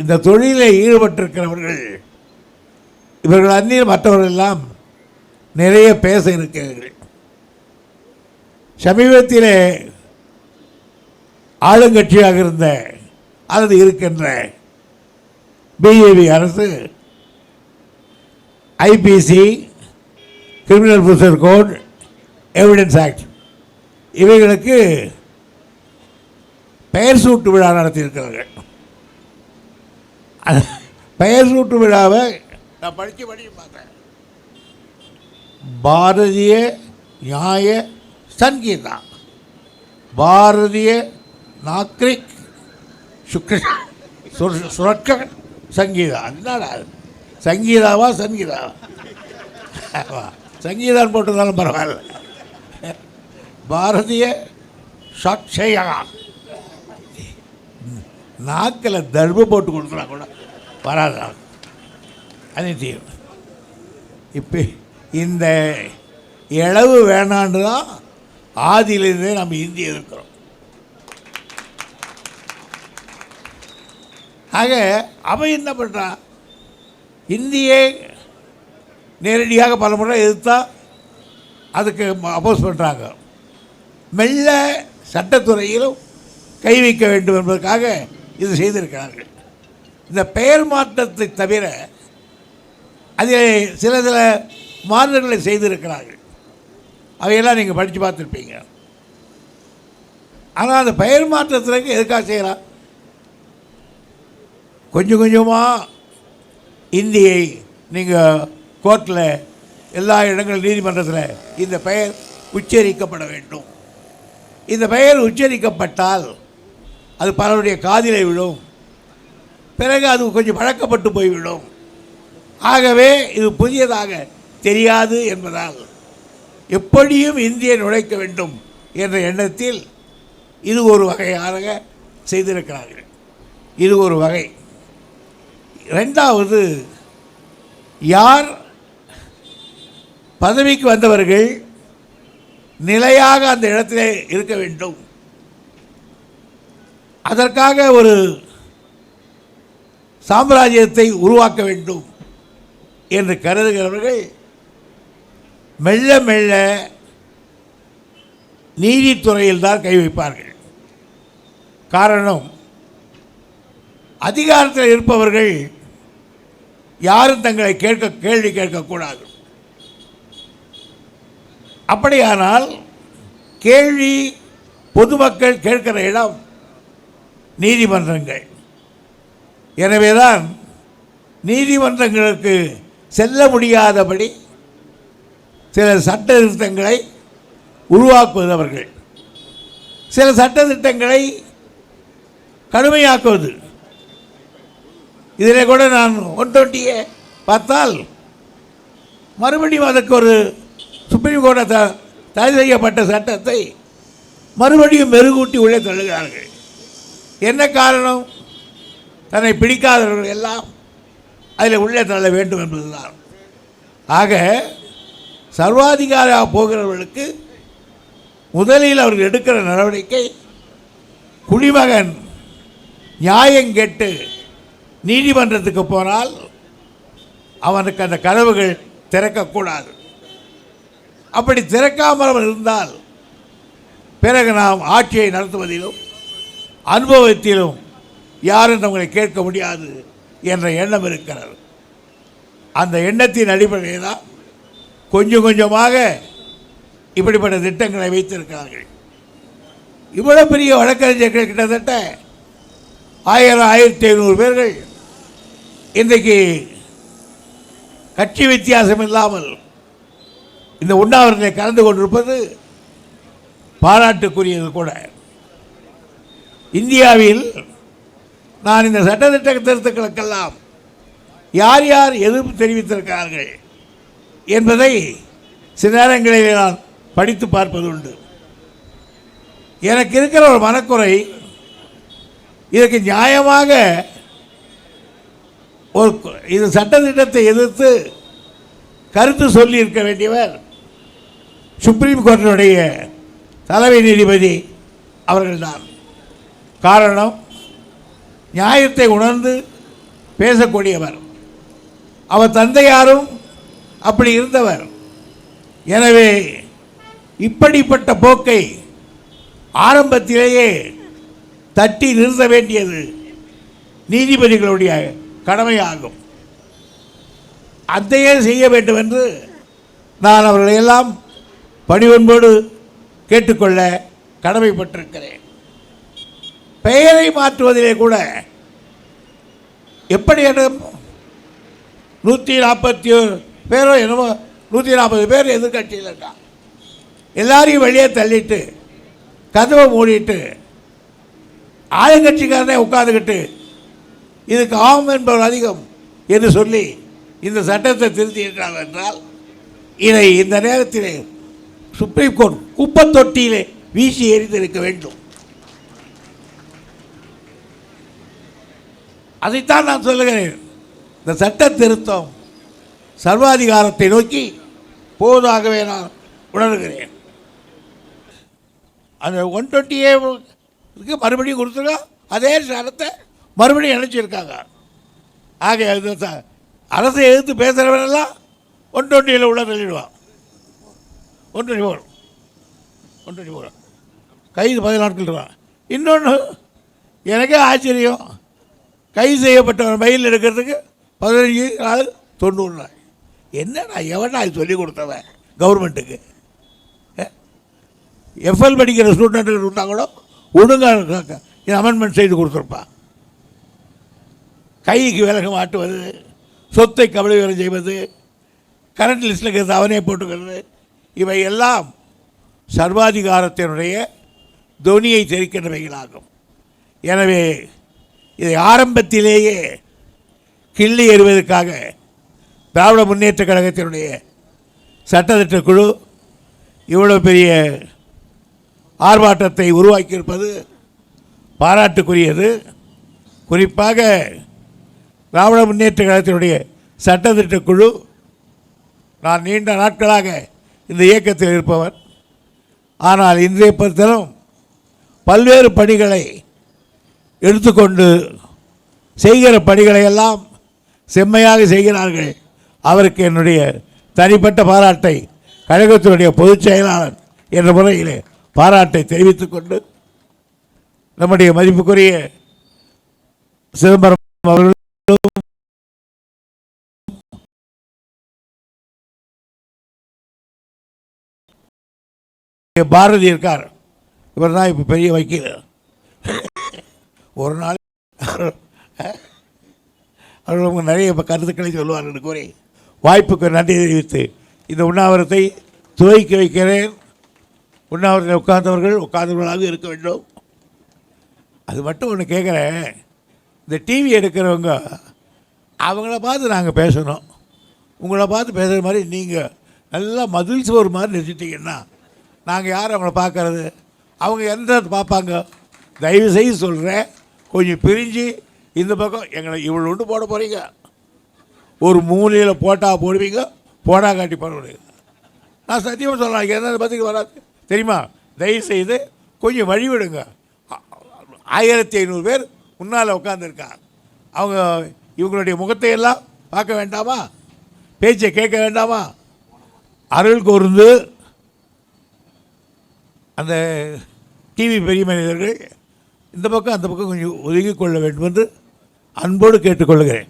இந்த தொழிலில் ஈடுபட்டிருக்கிறவர்கள் இவர்கள் அந்நிய மற்றவர்கள் எல்லாம் நிறைய பேச இருக்கிறார்கள். சமீபத்திலே ஆளுங்கட்சியாக இருந்த அல்லது இருக்கின்ற பிஜேபி அரசு IPC criminal procedure code evidence act இவைகளுக்கு பெயர் சூட்டு விழா நடத்தியிருக்கிறார்கள். பெயர் சூட்டு விழாவை நான் படித்து படிக்க பார்த்தேன். பாரதிய நியாய சங்கீதா. பாரதிய நாக்ரிக் சுக்ர சுரக்க சங்கீதா. என்னடா சங்கீதாவா சங்கீதாவா? சங்கீதான் போட்டிருந்தாலும் பரவாயில்ல. பாரதிய சாட்சையா நாக்கில் தர்பு போட்டு கொடுக்குறா கூட. வராது? அனைத்தையும் இப்போ இந்த இளவு வேணான்னு தான் ஆதியிலிருந்தே நம்ம இந்தி இருக்கிறோம். ஆக அவன் என்ன பண்ணுறான் இந்தியை நேரடியாக பல முறை எதிர்த்தா அதுக்கு அப்போஸ் பண்ணுறாங்க மெல்ல சட்டத்துறையிலும் கை வைக்க வேண்டும் என்பதற்காக இது செய்திருக்கிறார்கள். இந்த பெயர் மாற்றத்தை தவிர அதில் சில சில மாறுதல்களை செய்திருக்கிறார்கள். அவையெல்லாம் நீங்கள் படித்து பார்த்துருப்பீங்க. ஆனால் அந்த பெயர் மாற்றத்திற்கு எதுக்காக செய்கிறான் கொஞ்சம் கொஞ்சமாக இந்தியை நீங்கள் கோர்ட்டில் எல்லா இடங்கள் நீதிமன்றத்தில் இந்த பெயர் உச்சரிக்கப்பட வேண்டும். இந்த பெயர் உச்சரிக்கப்பட்டால் அது பலருடைய காதிலே விழும். பிறகு அது கொஞ்சம் பழக்கப்பட்டு போய்விடும். ஆகவே இது புதியதாக தெரியாது என்பதால் எப்படியும் இந்தியை நுழைக்க வேண்டும் என்ற எண்ணத்தில் இது ஒரு வகையாக செய்திருக்கிறார்கள். இது ஒரு வகை. ரெண்டாவது யார் பதவிக்கு வந்தவர்கள் நிலையாக அந்த இடத்திலே இருக்க வேண்டும். அதற்காக ஒரு சாம்ராஜ்யத்தை உருவாக்க வேண்டும் என்று கருதுகிறவர்கள் மெல்ல மெல்ல நீதித்துறையில் தான் கை வைப்பார்கள். காரணம் அதிகாரத்தில் இருப்பவர்கள் யாரும் தங்களை கேட்க கேள்வி கேட்கக்கூடாது. அப்படியானால் கேள்வி பொதுமக்கள் கேட்கிற இடம் நீதிமன்றங்கள். எனவேதான் நீதிமன்றங்களுக்கு செல்ல முடியாதபடி சில சட்ட திருத்தங்களை உருவாக்குவது அவர்கள் சில சட்ட திட்டங்களை கடுமையாக்குவது. இதில் கூட நான் ஒன் டுவெண்ட்டியை பார்த்தால் மறுபடியும் அதற்கு ஒரு சுப்ரீம் கோர்ட்டை த தடை செய்யப்பட்ட சட்டத்தை மறுபடியும் மெருகூட்டி உள்ளே தள்ளுகிறார்கள். என்ன காரணம்? தன்னை பிடிக்காதவர்கள் எல்லாம் அதில் உள்ளே தள்ள வேண்டும் என்பதுதான். ஆக சர்வாதிகாரியாக போகிறவர்களுக்கு முதலில் அவர்கள் எடுக்கிற நடவடிக்கை குடிமகன் நியாயம் கேட்டு நீதிமன்றத்துக்கு போனால் அவனுக்கு அந்த கதவுகள் திறக்கக்கூடாது. அப்படி திறக்காமல் அவன் இருந்தால் பிறகு நாம் ஆட்சியை நடத்துவதிலும் அனுபவத்திலும் யாரும் நம்மளை கேட்க முடியாது என்ற எண்ணம் இருக்கிறது. அந்த எண்ணத்தின் அடிப்படையில் தான் கொஞ்சம் கொஞ்சமாக இப்படிப்பட்ட திட்டங்களை வைத்திருக்கிறார்கள். இவ்வளவு பெரிய வழக்கறிஞர்கள் கிட்டத்தட்ட ஆயிரம் ஆயிரத்தி ஐநூறு பேர்கள் இன்றைக்கு கட்சி வித்தியாசம் இல்லாமல் இந்த உண்ணாவிரத்தில் கலந்து கொண்டிருப்பது பாராட்டுக்குரியது கூட. இந்தியாவில் நான் இந்த சட்டத்திட்ட திருத்தங்களுக்கெல்லாம் யார் யார் எதிர்ப்பு தெரிவித்திருக்கிறார்கள் என்பதை சில நேரங்களில் நான் படித்து பார்ப்பது உண்டு எனக்கு இருக்கிற ஒரு மனக்குறை இதற்கு நியாயமாக ஒரு இது சட்டத்திட்டத்தை எதிர்த்து கருத்து சொல்லி இருக்க வேண்டியவர் சுப்ரீம் கோர்ட்டினுடைய தலைமை நீதிபதி அவர்கள்தான். காரணம் நியாயத்தை உணர்ந்து பேசக்கூடியவர். அவர் தந்தையாரும் அப்படி இருந்தவர். எனவே இப்படிப்பட்ட போக்கை ஆரம்பத்திலேயே தட்டி நிறுத்த வேண்டியது நீதிபதிகளுடைய கடமையாகும். அதையே செய்ய வேண்டும் என்று நான் அவர்களையெல்லாம் பணிவன்போடு கேட்டுக்கொள்ள கடமைப்பட்டிருக்கிறேன். பெயரை மாற்றுவதிலே கூட எப்படி நூற்றி நாற்பத்தி பேரோ என்னமோ நூற்றி நாற்பது பேர் எதிர்கட்சியில் இருக்கான் எல்லாரையும் வெளியே தள்ளிட்டு கதவை மூடிட்டு ஆளுங்கட்சிக்காரனே உட்காந்துக்கிட்டு இதுக்கு ஆம் என்பவர் அதிகம் என்று சொல்லி இந்த சட்டத்தை திருத்தி இருக்கிறார் என்றால் இதை இந்த நேரத்திலே சுப்ரீம் கோர்ட் குப்பத் தொட்டியிலே வீசி எறிந்திருக்க வேண்டும். அதைத்தான் நான் சொல்லுகிறேன். இந்த சட்ட திருத்தம் சர்வாதிகாரத்தை நோக்கி போவதாகவே நான் உணர்கிறேன். அந்த ஒன் டுவெண்ட்டியே மறுபடியும் கொடுத்துருக்கோம் அதே சட்டத்தை மறுபடியும் இணைச்சிருக்காங்க ஆக இது அரசை எதிர்த்து பேசுகிறவனெல்லாம் ஒன் டுவெண்ட்டியில் உள்ள தள்ளிடுவான் one twenty four one twenty four கைது பதினாட்கள் இன்னொன்று எனக்கே ஆச்சரியம். கைது செய்யப்பட்டவன் மயில் எடுக்கிறதுக்கு பதினஞ்சு நாள் தொண்ணூறு நாள். என்னடா எவனா அது சொல்லி கொடுத்தவன் கவர்மெண்ட்டுக்கு எஃப்எல் படிக்கிற ஸ்டூடெண்ட்டுகள் இருந்தாங்களோ ஒழுங்காக அமெண்ட்மெண்ட் செய்து கொடுத்துருப்பான் கைக்கு விலக மாட்டுவது சொத்தை கபடி வேலை செய்வது கரண்ட் லிஸ்ட்டில் இருக்கிறது அவனே போட்டுக்கிறது இவை எல்லாம் சர்வாதிகாரத்தினுடைய துவனியை தெரிக்கின்றவைகளாகும். எனவே இதை ஆரம்பத்திலேயே கிள்ளி எறிவதற்காக திராவிட முன்னேற்ற கழகத்தினுடைய சட்டத்திட்ட குழு இவ்வளோ பெரிய ஆர்ப்பாட்டத்தை உருவாக்கியிருப்பது பாராட்டுக்குரியது. குறிப்பாக திராவிட முன்னேற்ற கழகத்தினுடைய சட்டத்திட்ட குழு நான் நீண்ட நாட்களாக இந்த இயக்கத்தில் இருப்பவர். ஆனால் இன்றைய பொறுத்தலும் பல்வேறு பணிகளை எடுத்துக்கொண்டு செய்கிற பணிகளை எல்லாம் செம்மையாக செய்கிறார்கள். அவருக்கு என்னுடைய தனிப்பட்ட பாராட்டை கழகத்தினுடைய பொதுச் செயலாளர் என்ற முறையிலே பாராட்டை தெரிவித்துக்கொண்டு நம்முடைய மதிப்புக்குரிய சிதம்பரம் அவர்களும் பாரதி இருக்கார். இவர் தான் இப்போ பெரிய வக்கீல் ஒரு நாள் அவர்கள் அவங்க நிறைய இப்போ கருத்துக்களை சொல்லுவார் என்று கூறி வாய்ப்புக்கு நன்றி தெரிவித்து இந்த உண்ணாவிரத்தை துவக்கி வைக்கிறேன். உண்ணாவிரத்தில் உட்கார்ந்தவர்கள் உட்கார்ந்தவர்களாக இருக்க வேண்டும். அது மட்டும் ஒன்று கேட்குறேன் இந்த டிவி எடுக்கிறவங்க அவங்கள பார்த்து நாங்கள் பேசணும். உங்களை பார்த்து பேசுகிற மாதிரி நீங்கள் நல்லா மதில் சோறு மாதிரி நிறுத்திட்டீங்கன்னா நாங்கள் யார் அவங்கள பார்க்கறது? அவங்க எந்த பார்ப்பாங்க? தயவு செய்து சொல்கிறேன் கொஞ்சம் பிரிஞ்சு இந்த பக்கம் எங்களை இவ்வளோ ஒன்று போட போகிறீங்க ஒரு மூலையில் போட்டா போடுவீங்க போடா காட்டி போடுவீங்க. நான் சத்தியமாக சொல்கிறேன் என்ன பத்திரிக்கை வராது. தெரியுமா? தயவு செய்து கொஞ்சம் வழி விடுங்க ஆயிரத்தி ஐநூறு பேர் முன்னால் உட்காந்துருக்காங்க அவங்க இவங்களுடைய முகத்தை எல்லாம் பார்க்க வேண்டாமா? பேச்சை கேட்க வேண்டாமா? அருள் கூர்ந்து அந்த டிவி பெரிய மனிதர்கள் இந்த பக்கம் அந்த பக்கம் கொஞ்சம் ஒதுங்கிக் கொள்ள வேண்டும் என்று அன்போடு கேட்டுக்கொள்கிறேன்.